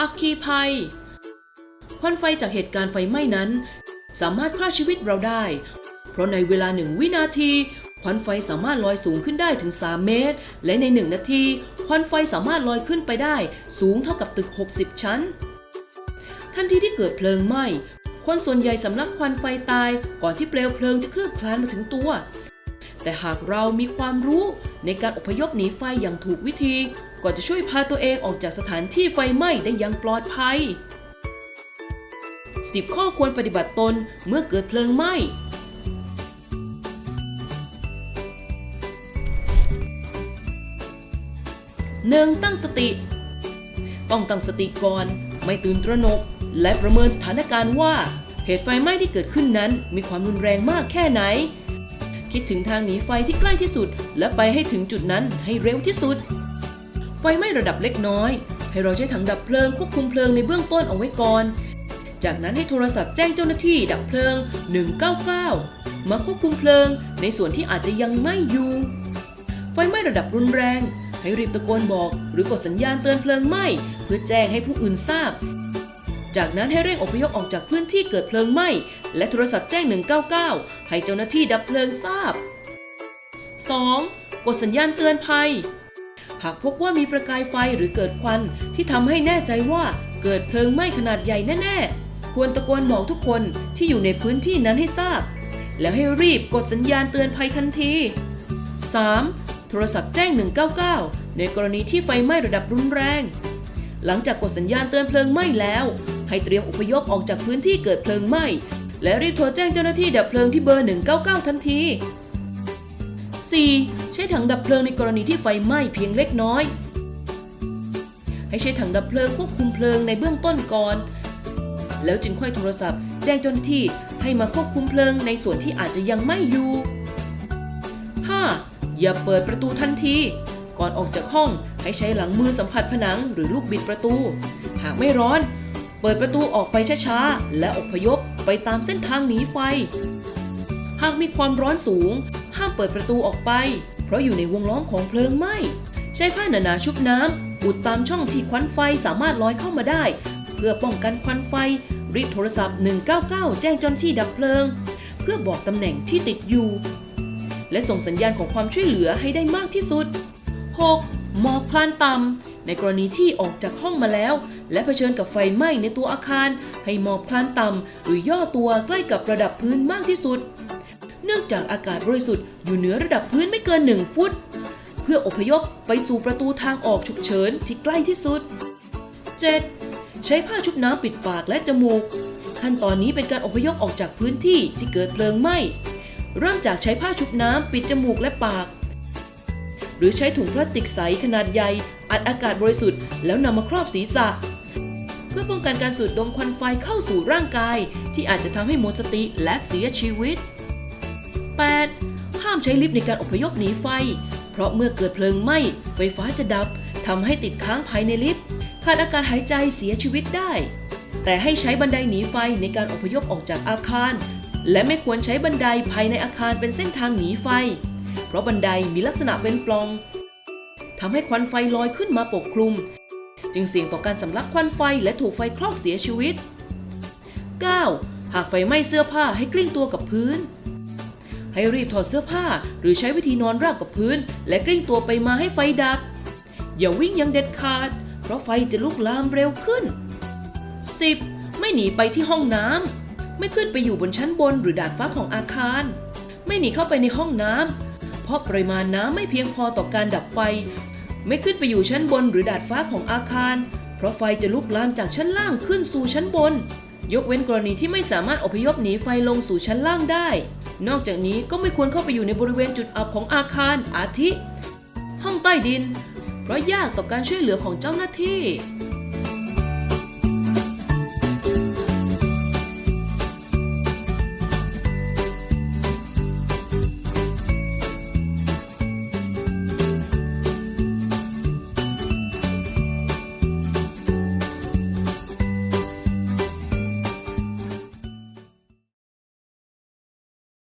อัคคีภัย ควันไฟจากเหตุการณ์ไฟไหม้นั้น สามารถฆ่าชีวิตเราได้ เพราะในเวลาหนึ่งวินาที ควันไฟสามารถลอยสูงขึ้นได้ถึง 3 เมตร และใน 1 นาที ควันไฟสามารถลอยขึ้นไปได้สูงเท่ากับตึก 60 ชั้น ทันทีที่เกิดเพลิงไหม้คนส่วนใหญ่สำลักควันไฟตายก่อนที่เปลวเพลิงจะเคลือบคลานมาถึงตัว แต่หากเรามีความรู้ในการอพยพหนีไฟอย่างถูกวิธี ก็จะช่วยพาตัวเองออกจากสถานที่ไฟไหม้ได้อย่างปลอดภัย 10 ข้อควรปฏิบัติตนเมื่อเกิดเพลิงไหม้ 1. ตั้งสติ ต้องตั้งสติก่อน ไม่ตื่นตระหนก และประเมินสถานการณ์ว่าเหตุไฟไหม้ที่เกิดขึ้นนั้นมีความรุนแรงมากแค่ไหน คิดถึงทางหนีไฟที่ใกล้ที่สุด และไปให้ถึงจุดนั้นให้เร็วที่สุด ไฟไหม้ระดับเล็กน้อย ให้เราใช้ถังดับเพลิงควบคุมเพลิงในเบื้องต้นเอาไว้ก่อน จากนั้นให้โทรศัพท์แจ้งเจ้าหน้าที่ดับเพลิง 199 มาควบคุมเพลิง ในส่วนที่อาจจะยังไม่อยู่ ไฟไหม้ระดับรุนแรง ให้รีบตะโกนบอก หรือกดสัญญาณเตือนเพลิงไหม้เพื่อแจ้งให้ผู้อื่นทราบ จากนั้นให้เร่งอพยพออกจากพื้นที่เกิดเพลิงไหม้ และโทรศัพท์แจ้ง 199 ให้เจ้าหน้าที่ดับเพลิงทราบ 2. กดสัญญาณเตือนภัย หากพบว่ามีประกายไฟหรือเกิดควันที่ทำให้แน่ใจว่าเกิดเพลิงไหม้ขนาดใหญ่แน่ๆ ควรตะโกนบอกทุกคนที่อยู่ในพื้นที่นั้นให้ทราบ แล้วให้รีบกดสัญญาณเตือนภัยทันที 3. โทรศัพท์แจ้ง 199 ในกรณีที่ไฟไหม้ระดับรุนแรง หลังจากกดสัญญาณเตือนเพลิงไหม้แล้ว ให้เตรียมอพยพออกจากพื้นที่เกิดเพลิงไหม้ และรีบโทรแจ้งเจ้าหน้าที่ดับเพลิงที่เบอร์ 199 ทันที 4. ใช้ถังดับเพลิงในกรณีที่ไฟไหม้เพียงเล็กน้อย ให้ใช้ถังดับเพลิงควบคุมเพลิงในเบื้องต้นก่อน แล้วจึงค่อยโทรศัพท์ แจ้งเจ้าหน้าที่ให้มาควบคุมเพลิงในส่วนที่อาจจะยังไม่อยู่ 5. อย่าเปิดประตูทันที ก่อนออกจากห้องให้ใช้หลังมือสัมผัสผนังหรือลูกบิดประตู หากไม่ร้อน เปิดประตูออกไปช้าๆ และอพยพไปตามเส้นทางหนีไฟ หากมีความร้อนสูง ห้ามเปิดประตูออกไป เพราะอยู่ในวงล้อมของเพลิงไหม้ ใช้ผ้าหนาๆชุบน้ำอุดตามช่องที่ควันไฟสามารถลอยเข้ามาได้ เพื่อป้องกันควันไฟ รีบโทรศัพท์ 199 แจ้งเจ้าหน้าที่ดับเพลิง เพื่อบอกตำแหน่งที่ติดอยู่ และส่งสัญญาณของความช่วยเหลือให้ได้มากที่สุด 6. หมอบคลานต่ำ ในกรณีที่ออกจากห้องมาแล้ว และเผชิญกับไฟไหม้ในตัวอาคาร ให้หมอบคลานต่ำหรือย่อตัวใกล้กับระดับพื้นมากที่สุด เนื่องจากอากาศบริสุทธิ์อยู่เหนือระดับพื้นไม่เกิน 1 ฟุต เพื่ออพยพไปสู่ประตูทางออกฉุกเฉินที่ใกล้ที่สุด 7. ใช้ผ้าชุบน้ำปิดปากและจมูก ขั้นตอนนี้เป็นการอพยพออกจากพื้นที่ที่เกิดเพลิงไหม้เริ่มจากใช้ผ้าชุบน้ำปิดจมูกและปาก รือใช้ถุงพลาสติกใสขนาดใหญ่ อัดอากาศบริสุทธิ์แล้วนำมาครอบศีรษะ เพื่อป้องกันการสูดดมควันไฟเข้าสู่ร่างกาย ที่อาจจะทำให้หมดสติและเสียชีวิต 8. ห้ามใช้ลิฟต์ในการอพยพหนีไฟ เพราะเมื่อเกิดเพลิงไหม้ไฟฟ้าจะดับทำให้ติดค้างภายในลิฟต์ขาดอากาศหายใจเสียชีวิตได้ แต่ให้ใช้บันไดหนีไฟในการอพยพออกจากอาคาร และไม่ควรใช้บันไดภายในอาคารเป็นเส้นทางหนีไฟ เพราะบันไดมีลักษณะเป็นปล่องทำให้ควันไฟลอยขึ้นมาปกคลุม จึงเสี่ยงต่อการสำลักควันไฟและถูกไฟคลอกเสียชีวิต 9. หากไฟไหม้เสื้อผ้าให้กลิ้งตัวกับพื้น ให้รีบถอดเสื้อผ้าหรือใช้วิธีนอนราบกับพื้น และกลิ้งตัวไปมาให้ไฟดับ อย่าวิ่งยังเด็ดขาด เพราะไฟจะลุกลามเร็วขึ้น 10. ไม่หนีไปที่ห้องน้ำไม่ขึ้นไปอยู่บนชั้นบนหรือดาดฟ้าของอาคาร ไม่หนีเข้าไปในห้องน้ำ ราะปริมาณน้ำไม่เพียงพอต่อการดับไฟ ไม่ขึ้นไปอยู่ชั้นบนหรือดาดฟ้าของอาคาร เพราะไฟจะลุกลามจากชั้นล่างขึ้นสู่ชั้นบน ยกเว้นกรณีที่ไม่สามารถอพยพหนีไฟลงสู่ชั้นล่างได้ นอกจากนี้ก็ไม่ควรเข้าไปอยู่ในบริเวณจุดอับของอาคารอาทิ ห้องใต้ดิน เพราะยากต่อการช่วยเหลือของเจ้าหน้าที่